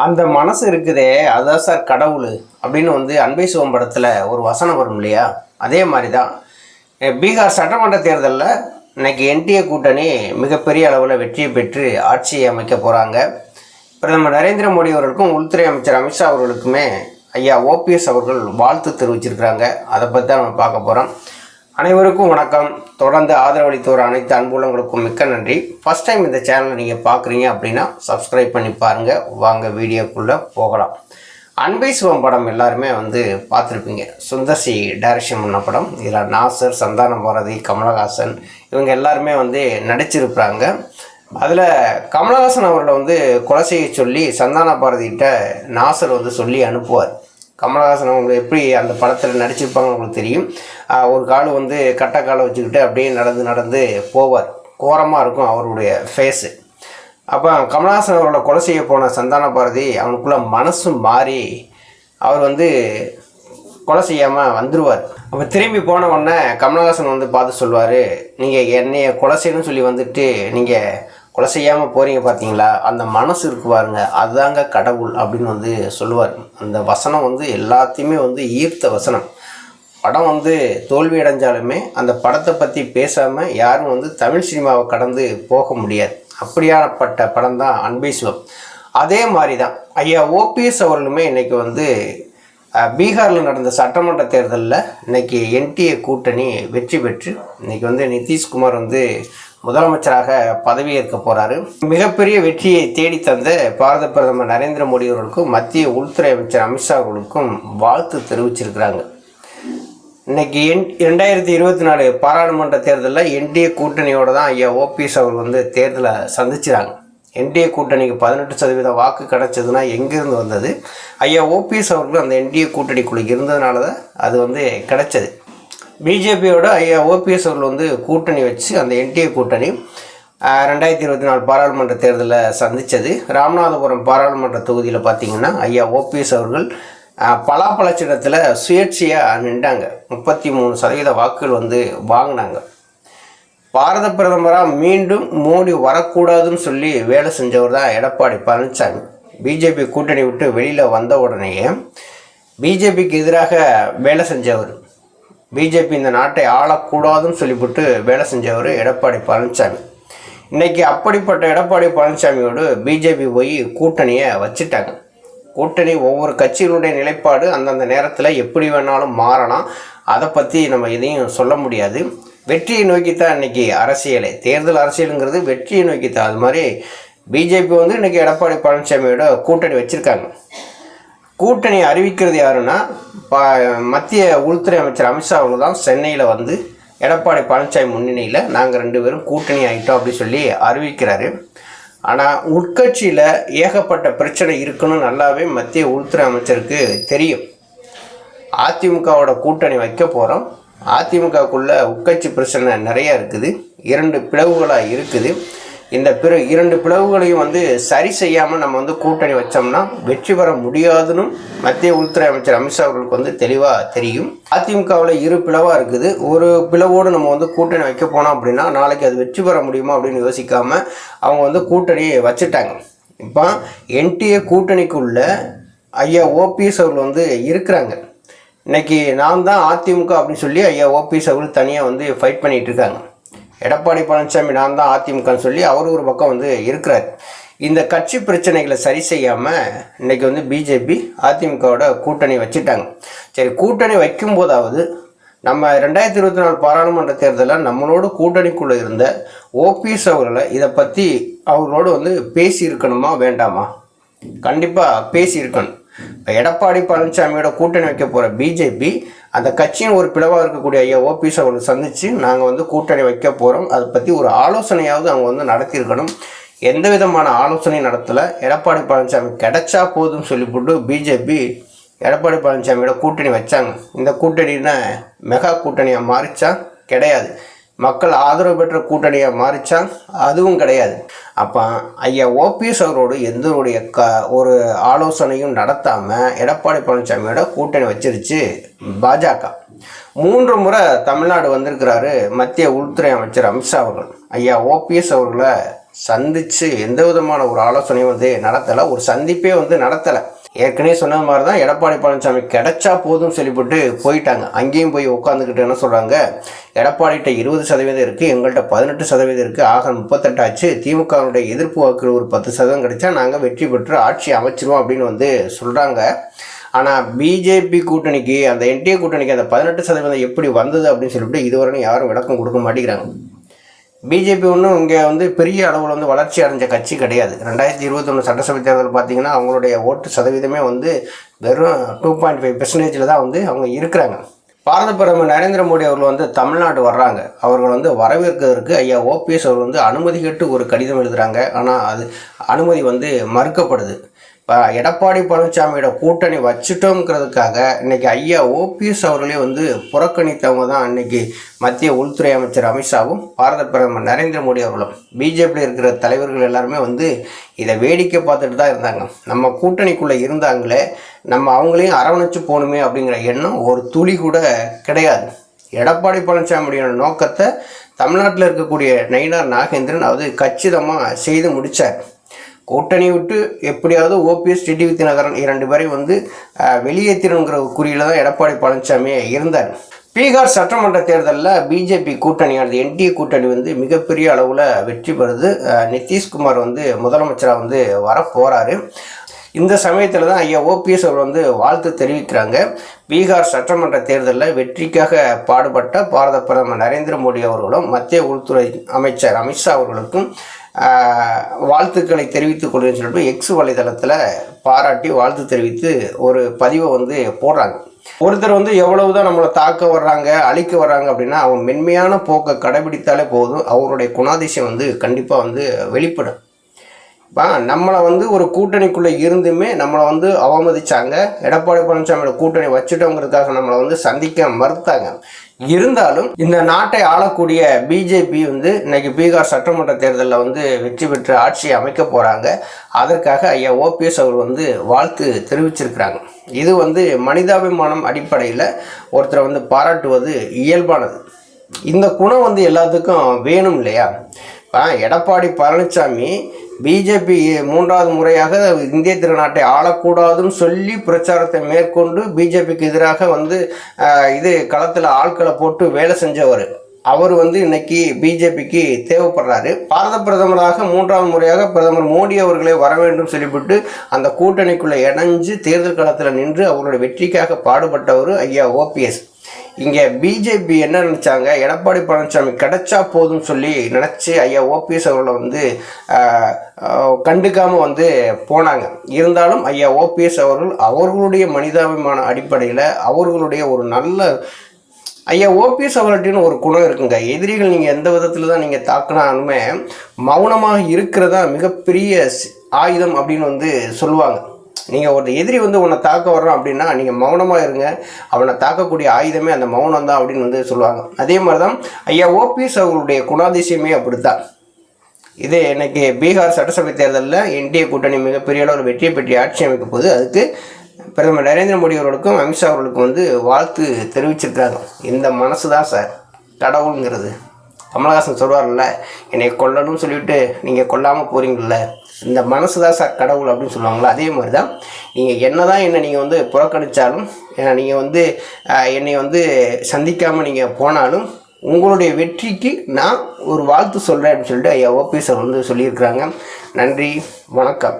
அந்த மனசு இருக்குதே அதான் சார் கடவுள் அப்படின்னு வந்து அன்பை சிவம் படத்தில் ஒரு வசனம் வரும் இல்லையா? அதே மாதிரி தான் பீகார் சட்டமன்ற தேர்தலில் இன்னைக்கு என்டிஏ கூட்டணி மிகப்பெரிய அளவில் வெற்றியை பெற்று ஆட்சியை அமைக்க போகிறாங்க பிரதமர் நரேந்திர மோடி அவர்களுக்கும் உள்துறை அமைச்சர் அமித்ஷா அவர்களுக்குமே ஐயா ஓபிஎஸ் அவர்கள் வாழ்த்து தெரிவிச்சிருக்கிறாங்க. அதை பற்றி தான் நம்ம பார்க்க போகிறோம் அனைவருக்கும் வணக்கம். தொடர்ந்து ஆதரவளித்தவர் அனைத்து அன்புள்ளங்களுக்கும் மிக்க நன்றி. ஃபஸ்ட் டைம் இந்த சேனலை நீங்கள் பார்க்குறீங்க அப்படின்னா சப்ஸ்கிரைப் பண்ணி பாருங்கள் வாங்க வீடியோக்குள்ளே போகலாம். அன்பை சிவம் படம் எல்லாருமே வந்து பார்த்துருப்பீங்க. சுந்தர்சி டைரக்ஷன் பண்ண படம். இதில் நாசர் சந்தான பாரதி கமலஹாசன் இவங்க எல்லாருமே வந்து நடிச்சிருப்பாங்க அதில் கமலஹாசன் அவர்களை வந்து கொலை செய்ய சொல்லி சந்தான பாரதிகிட்ட நாசர் வந்து சொல்லி அனுப்புவார். கமலஹாசன் அவங்க எப்படி அந்த படத்தில் நடிச்சிருப்பாங்க உங்களுக்கு தெரியும். ஒரு கால் வந்து கட்டை காலை வச்சுக்கிட்டு அப்படியே நடந்து நடந்து போவார். கோரமாக இருக்கும் அவருடைய ஃபேஸு அப்போ கமலஹாசன் அவரோட கொலை செய்ய போன சந்தான பாரதி அவனுக்குள்ள மனசு மாறி அவர் வந்து கொலை செய்யாமல் வந்துடுவார் அப்போ திரும்பி போன உடனே கமலஹாசன் வந்து பார்த்து சொல்லுவார் நீங்கள் என்னைய கொலை செய்யணும்னு சொல்லி வந்துட்டு நீங்கள் கொலை செய்யாமல் போகிறீங்க பார்த்தீங்களா அந்த மனசு இருக்கு பாருங்க. அதுதாங்க கடவுள் அப்படின்னு வந்து சொல்லுவார். அந்த வசனம் வந்து எல்லாத்தையுமே வந்து ஈர்த்த வசனம். படம் வந்து தோல்வி அடைஞ்சாலுமே அந்த படத்தை பற்றி பேசாமல் யாரும் வந்து தமிழ் சினிமாவை கடந்து போக முடியாது. அப்படியானப்பட்ட படம் தான் அன்பை சிவம். அதே மாதிரி தான் ஐயா ஓபிஎஸ் அவர்களுமே இன்றைக்கி வந்து பீகாரில் நடந்த சட்டமன்ற தேர்தலில் இன்னைக்கு என்டிஏ கூட்டணி வெற்றி பெற்று இன்றைக்கி வந்து நிதிஷ்குமார் வந்து முதலமைச்சராக பதவியேற்க போகிறாரு மிகப்பெரிய வெற்றியை தேடி தந்த பாரத பிரதமர் நரேந்திர மோடி அவர்களுக்கும் மத்திய உள்துறை அமைச்சர் அமித்ஷா அவர்களுக்கும் வாழ்த்து தெரிவிச்சிருக்கிறாங்க. இன்னைக்கு என் ரெண்டாயிரத்தி இருபத்தி நாலு பாராளுமன்ற தேர்தலில் என்டிஏ கூட்டணியோட தான் ஐயா ஓபிஎஸ் அவர் வந்து தேர்தலை சந்திச்சாங்க என்டிஏ கூட்டணிக்கு பதினெட்டு சதவீத வாக்கு கிடச்சதுன்னா எங்கேருந்து வந்தது? ஐயா ஓபிஎஸ் அவர்களும் அந்த என்டிஏ கூட்டணிக்குள்ளே இருந்ததுனால தான் அது வந்து கிடைச்சது. பிஜேபியோட ஐயா ஓபிஎஸ் அவர்கள் வந்து கூட்டணி வச்சு அந்த என்டிஏ கூட்டணி ரெண்டாயிரத்தி இருபத்தி நாலு பாராளுமன்ற தேர்தலில் சந்தித்தது ராமநாதபுரம் பாராளுமன்ற தொகுதியில் பார்த்திங்கன்னா ஐயா ஓபிஎஸ் அவர்கள் ஆஹ், பலாப்பழச்சிடத்தில் சுயேட்சையாக நின்றாங்க. முப்பத்தி மூணு சதவீத வாக்குகள் வந்து வாங்கினாங்க. பாரத பிரதமராக மீண்டும் மோடி வரக்கூடாதுன்னு சொல்லி வேலை செஞ்சவர் தான் எடப்பாடி பழனிசாமி. பிஜேபி கூட்டணி விட்டு வெளியில் வந்த உடனேயே பிஜேபிக்கு எதிராக வேலை செஞ்சவர் பிஜேபி இந்த நாட்டை ஆளக்கூடாதுன்னு சொல்லிவிட்டு வேலை செஞ்சவர் எடப்பாடி பழனிசாமி. இன்றைக்கி அப்படிப்பட்ட எடப்பாடி பழனிசாமியோடு பிஜேபி போய் கூட்டணியை வச்சுட்டாங்க. கூட்டணி ஒவ்வொரு கட்சியினுடைய நிலைப்பாடு அந்தந்த நேரத்தில் எப்படி வேணாலும் மாறலாம். அதை பற்றி நம்ம எதையும் சொல்ல முடியாது. வெற்றியை நோக்கி தான் இன்னைக்கு அரசியலே. தேர்தல் அரசியலுங்கிறது வெற்றியை நோக்கி தான் அது மாதிரி பிஜேபி வந்து இன்னைக்கு எடப்பாடி பழனிசாமியோட கூட்டணி வச்சுருக்காங்க. கூட்டணி அறிவிக்கிறது யாருன்னா மத்திய உள்துறை அமைச்சர் அமித்ஷா அவங்க தான் சென்னையில் வந்து எடப்பாடி பழனிசாமி முன்னணியில் நாங்கள் ரெண்டு பேரும் கூட்டணி ஆகிட்டோம் அப்படின்னு சொல்லி அறிவிக்கிறாரு. ஆனால் உட்கட்சியில் ஏகப்பட்ட பிரச்சனை இருக்குன்னு நல்லாவே மத்திய உள்துறை அமைச்சருக்கு தெரியும். அதிமுகவோட கூட்டணி வைக்க போகிறோம் அதிமுகக்குள்ளே உட்கட்சி பிரச்சனை நிறையா இருக்குது. இரண்டு பிளவுகளாக இருக்குது. இந்த பிற இரண்டு பிளவுகளையும் வந்து சரி செய்யாமல் நம்ம வந்து கூட்டணி வச்சோம்னா வெற்றி பெற முடியாதுன்னு மத்திய உள்துறை அமைச்சர் அமித்ஷா அவர்களுக்கு வந்து தெளிவாக தெரியும். அதிமுகவில் இரு பிளவாக இருக்குது. ஒரு பிளவோடு நம்ம வந்து கூட்டணி வைக்க போனோம் அப்படின்னா நாளைக்கு அது வெற்றி பெற முடியுமா அப்படின்னு யோசிக்காமல் அவங்க வந்து கூட்டணியை வச்சுட்டாங்க. இப்போ என்டிஏ கூட்டணிக்குள்ள ஐயா ஓபிஎஸ் அவர்கள் வந்து இருக்கிறாங்க. இன்னைக்கு நான் தான் அதிமுக அப்படின்னு சொல்லி ஐயா ஓபிஎஸ் அவர்கள் தனியாக வந்து ஃபைட் பண்ணிகிட்டு இருக்காங்க. எடப்பாடி பழனிசாமி நான் தான் அதிமுகன்னு சொல்லி அவர் ஒரு பக்கம் வந்து இருக்கிறார். இந்த கட்சி பிரச்சனைகளை சரி செய்யாமல் இன்னைக்கு வந்து பிஜேபி அதிமுகவோட கூட்டணி வச்சுட்டாங்க. சரி கூட்டணி வைக்கும்போதாவது நம்ம ரெண்டாயிரத்தி இருபத்தி நாலு பாராளுமன்ற தேர்தலில் நம்மளோட கூட்டணிக்குள்ளே இருந்த ஓபிஎஸ் அவர்களை இதை பற்றி அவர்களோடு வந்து பேசியிருக்கணுமா வேண்டாமா? கண்டிப்பாக பேசியிருக்கணும். இப்போ எடப்பாடி பழனிசாமியோட கூட்டணி வைக்க போகிற பிஜேபி அந்த கட்சியின் ஒரு பிளவாக இருக்கக்கூடிய ஐயா ஓபிஎஸ் அவர்களை சந்தித்து நாங்கள் வந்து கூட்டணி வைக்க போகிறோம் அதை பற்றி ஒரு ஆலோசனையாவது அவங்க வந்து நடத்தியிருக்கணும். எந்த விதமான ஆலோசனையும் நடத்தலை. எடப்பாடி பழனிசாமி கிடைச்சா போதும்னு சொல்லிவிட்டு பிஜேபி எடப்பாடி பழனிசாமியோட கூட்டணி வச்சாங்க. இந்த கூட்டணின்னா மெகா கூட்டணியாக மாறிச்சா? கிடையாது. மக்கள் ஆதரவு பெற்ற கூட்டணியாக மாறிச்சா அதுவும் கிடையாது. அப்போ ஐயா ஓபிஎஸ் அவரோடு எந்த ஒரு க ஒரு ஆலோசனையும் நடத்தாமல் எடப்பாடி பழனிசாமியோட கூட்டணி வச்சிருச்சு பாஜக. மூன்று முறை தமிழ்நாடு வந்திருக்கிறாரு மத்திய உள்துறை அமைச்சர் அமித்ஷா அவர்கள். ஐயா ஓபிஎஸ் அவர்களை சந்தித்து எந்த விதமான ஒரு ஆலோசனையும் வந்து நடத்தலை. ஒரு சந்திப்பே வந்து நடத்தலை. ஏற்கனவே சொன்ன மாதிரி தான் எடப்பாடி பழனிசாமி கிடைச்சா போதும் சொல்லிவிட்டு போயிட்டாங்க. அங்கேயும் போய் உட்காந்துக்கிட்டு என்ன சொல்கிறாங்க எடப்பாடிகிட்ட இருபது சதவீதம் இருக்குது எங்கள்கிட்ட பதினெட்டு சதவீதம் இருக்குது ஆக முப்பத்தெட்டு ஆச்சு திமுகவுடைய எதிர்ப்பு வாக்குகள் ஒரு பத்து சதவீதம் கிடைச்சா நாங்கள் வெற்றி பெற்று ஆட்சி அமைச்சிருவோம் அப்படின்னு வந்து சொல்கிறாங்க ஆனால் பிஜேபி கூட்டணிக்கு அந்த என்டிஏ கூட்டணிக்கு அந்த பதினெட்டு சதவீதம் எப்படி வந்தது அப்படின்னு சொல்லிவிட்டு இதுவரையும் யாரும் விளக்கம் கொடுக்க மாட்டேங்கிறாங்க. பிஜேபி ஒன்றும் இங்கே வந்து பெரிய அளவில் வந்து வளர்ச்சி அடைஞ்ச கட்சி கிடையாது. ரெண்டாயிரத்தி இருபத்தொன்று சட்டசபை தேர்தல் பார்த்திங்கன்னா அவங்களுடைய ஓட்டு சதவீதமே வந்து வெறும் டூ பாயிண்ட் ஃபைவ் பெர்சன்டேஜில் தான் வந்து அவங்க இருக்கிறாங்க. பாரத பிரதமர் நரேந்திர மோடி அவர்கள் வந்து தமிழ்நாடு வர்றாங்க. அவர்கள் வந்து வரவேற்கிறதுக்கு ஐயா ஓபிஎஸ் அவர் வந்து அனுமதி கேட்டு ஒரு கடிதம் எழுதுகிறாங்க ஆனால் அது அனுமதி வந்து மறுக்கப்படுது. எடப்பாடி பழனிசாமியோட கூட்டணி வச்சுட்டோங்கிறதுக்காக இன்னைக்கு ஐயா ஓபிஎஸ் அவர்களே வந்து புறக்கணித்தவங்க தான் இன்னைக்கு மத்திய உள்துறை அமைச்சர் அமித்ஷாவும் பாரத பிரதமர் நரேந்திர மோடி அவர்களும். பிஜேபியில் இருக்கிற தலைவர்கள் எல்லாருமே வந்து இதை வேடிக்கை பார்த்துட்டு தான் இருந்தாங்க. நம்ம கூட்டணிக்குள்ளே இருந்தாங்களே நம்ம அவங்களையும் அரவணைச்சு போகணுமே அப்படிங்கிற எண்ணம் ஒரு துளி கூட கிடையாது. எடப்பாடி பழனிசாமியோட நோக்கத்தை தமிழ்நாட்டில் இருக்கக்கூடிய நயினார் நாகேந்திரன் அது கச்சிதமாக செய்து முடித்தார் கூட்டணி விட்டு எப்படியாவது ஓபிஎஸ் டிடிவி தினகரன் இரண்டு பேரை வந்து வெளியேற்றணுங்கிற குறியில் தான் எடப்பாடி பழனிசாமி இருந்தார். பீகார் சட்டமன்ற தேர்தலில் பிஜேபி கூட்டணியானது என்டிஏ கூட்டணி வந்து மிகப்பெரிய அளவில் வெற்றி பெறுது. நிதிஷ்குமார் வந்து முதலமைச்சராக வந்து வரப்போகிறாரு இந்த சமயத்தில் தான் ஐயா ஓபிஎஸ் அவர் வந்து வாழ்த்து தெரிவிக்கிறாங்க. பீகார் சட்டமன்ற தேர்தலில் வெற்றிக்காக பாடுபட்ட பாரத பிரதமர் நரேந்திர மோடி அவர்களும் மத்திய உள்துறை அமைச்சர் அமித்ஷா அவர்களுக்கும் வாழ்த்துக்களை தெரிவித்துக் கொள்வேன்னு சொல்லிட்டு எக்ஸ் வலைதளத்தில் பாராட்டி வாழ்த்து தெரிவித்து ஒரு பதிவை வந்து போடுறாங்க. ஒருத்தர் வந்து எவ்வளவு தான் நம்மளை தாக்க வர்றாங்க அழிக்க வர்றாங்க அப்படின்னா அவன் மென்மையான போக்கை கடைபிடித்தாலே போதும். அவருடைய குணாதிசயம் வந்து கண்டிப்பாக வந்து வெளிப்படும். நம்மளை வந்து ஒரு கூட்டணிக்குள்ளே இருந்துமே நம்மளை வந்து அவமதித்தாங்க எடப்பாடி பழனிசாமியோட கூட்டணி வச்சுட்டோங்கிறதுக்காக நம்மளை வந்து சந்திக்க மறுத்தாங்க. இருந்தாலும் இந்த நாட்டை ஆளக்கூடிய பிஜேபி வந்து இன்னைக்கு பீகார் சட்டமன்ற தேர்தலில் வந்து வெற்றி பெற்று ஆட்சியை அமைக்க போகிறாங்க அதற்காக ஐயா ஓபிஎஸ் அவர் வந்து வாழ்த்து தெரிவிச்சிருக்கிறாங்க. இது வந்து மனிதாபிமானம் அடிப்படையில் ஒருத்தரை வந்து பாராட்டுவது இயல்பானது. இந்த குணம் வந்து எல்லாத்துக்கும் வேணும் இல்லையா? எடப்பாடி பழனிசாமி பிஜேபி மூன்றாவது முறையாக இந்திய திருநாட்டை ஆளக்கூடாதுன்னு சொல்லி பிரச்சாரத்தை மேற்கொண்டு பிஜேபிக்கு எதிராக வந்து இது களத்தில் ஆட்களை போட்டு வேலை செஞ்சவர். அவர் வந்து இன்னைக்கு பிஜேபிக்கு தேவைப்படுறாரு. பாரத பிரதமராக மூன்றாவது முறையாக பிரதமர் மோடி அவர்களே வர வேண்டும் சொல்லிவிட்டு அந்த கூட்டணிக்குள்ளே இணைஞ்சு தேர்தல் களத்தில் நின்று அவருடைய வெற்றிக்காக பாடுபட்டவர் ஐயா ஓபிஎஸ் இங்கே பிஜேபி என்ன நினச்சாங்க? எடப்பாடி பழனிசாமி கிடைச்சா போதும் சொல்லி நினச்சி ஐயா ஓபிஎஸ் அவர்களை வந்து கண்டுக்காமல் வந்து போனாங்க. இருந்தாலும் ஐயா ஓபிஎஸ் அவர்கள் அவர்களுடைய மனிதாபிமான அடிப்படையில் அவர்களுடைய ஒரு நல்ல ஐயா ஓபிஎஸ் அவர்கள்ட்டின்னு ஒரு குணம் இருக்குங்க. எதிரிகள் நீங்கள் எந்த விதத்தில் தான் நீங்கள் தாக்கினாலுமே மௌனமாக இருக்கிறதா மிகப்பெரிய ஆயுதம் அப்படின்னு வந்து சொல்லுவாங்க. நீங்கள் ஒரு எதிரி வந்து உன்னை தாக்க வர்றான் அப்படின்னா நீங்கள் மௌனமாக இருங்க. அவனை தாக்கக்கூடிய ஆயுதமே அந்த மௌனம் தான் அப்படின்னு வந்து சொல்லுவாங்க. அதே மாதிரி தான் ஐயா ஓபிஎஸ் அவர்களுடைய குணாதிசயமே அப்படித்தான். இது எனக்கு பீகார் சட்டசபை தேர்தலில் என்டிஏ கூட்டணி மிகப்பெரிய அளவில் வெற்றியை பெற்று ஆட்சி அமைக்க போது அதுக்கு பிரதமர் நரேந்திர மோடி அவர்களுக்கும் அமித்ஷா அவர்களுக்கும் வந்து வாழ்த்து தெரிவிச்சிருக்காங்க இந்த மனசு தான் சார் கடவுளுங்கிறது. கமலஹாசன் சொல்வார்ல என்னை கொல்லணும்னு சொல்லிவிட்டு நீங்கள் கொல்லாமல் போகிறீங்கள இந்த மனசு தான் சார் கடவுள் அப்படின்னு சொல்லுவாங்களா அதே மாதிரி தான் நீங்கள் என்ன தான் என்னை நீங்கள் வந்து புறக்கணித்தாலும் நீங்கள் வந்து என்னை வந்து சந்திக்காமல் நீங்கள் போனாலும் உங்களுடைய வெற்றிக்கு நான் ஒரு வாழ்த்து சொல்கிறேன் அப்படின்னு சொல்லிட்டு ஐயா ஓபிஎஸ் வந்து சொல்லியிருக்கிறாங்க. நன்றி வணக்கம்.